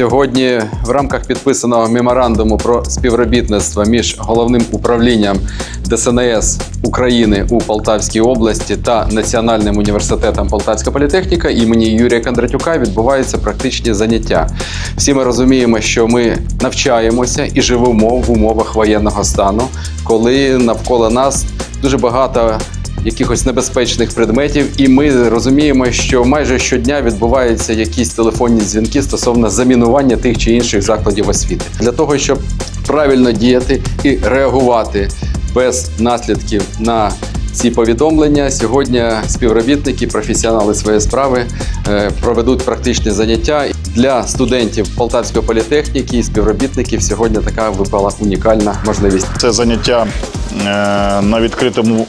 Сьогодні в рамках підписаного меморандуму про співробітництво між головним управлінням ДСНС України у Полтавській області та Національним університетом Полтавська політехніка імені Юрія Кондратюка відбуваються практичні заняття. Всі ми розуміємо, що ми навчаємося і живемо в умовах воєнного стану, коли навколо нас дуже багато якихось небезпечних предметів, і ми розуміємо, що майже щодня відбуваються якісь телефонні дзвінки стосовно замінування тих чи інших закладів освіти. Для того, щоб правильно діяти і реагувати без наслідків на ці повідомлення, сьогодні співробітники, професіонали своєї справи е, проведуть практичні заняття для студентів Полтавської політехніки і співробітників. Сьогодні така випала унікальна можливість. Це заняття е, на відкритому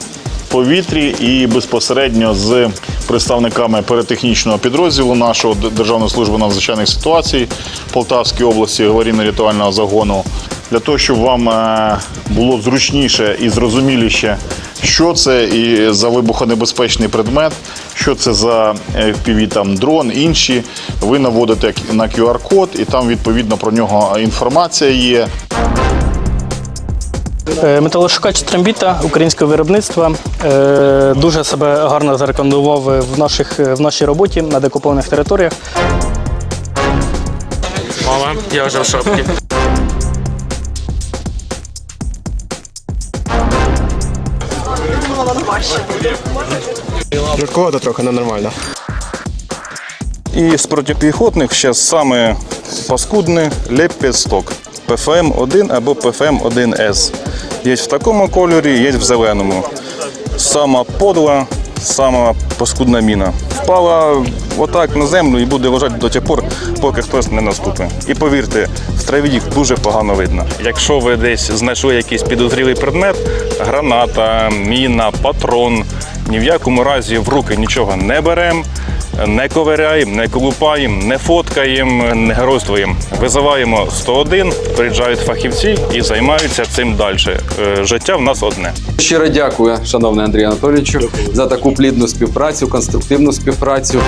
повітрі і безпосередньо з представниками перетехнічного підрозділу нашого Державної служби надзвичайних ситуацій Полтавської області аварійно-рятувального загону. Для того, щоб вам е, було зручніше і зрозуміліше, що це і за вибухонебезпечний предмет, що це за FPV, там дрон, інші. Ви наводите на QR-код, і там відповідно про нього інформація є. Е, Металошукач трембіта українського виробництва е, дуже себе гарно зарекомендував в, наших, в нашій роботі на декупованих територіях. Мама, я вже в шапці. Жорстковато трохи ненормально. І з протипіхотних ще саме паскудний лепісток ПФМ-1 або ПФМ-1С. Є в такому кольорі, є в зеленому. Сама подла, сама паскудна міна. Впала отак на землю і буде лежати до тих пор, поки хтось не наступить. І повірте, в траві їх дуже погано видно. Якщо ви десь знайшли якийсь підозрілий предмет, граната, міна, патрон, ні в якому разі в руки нічого не беремо. Не ковиряємо, не колупаємо, не фоткаємо, не геройствуємо. Визиваємо 101, приїжджають фахівці і займаються цим далі. Е, Життя в нас одне. Щиро дякую, шановний Андрій Анатолійовичу, за таку плідну співпрацю, конструктивну співпрацю.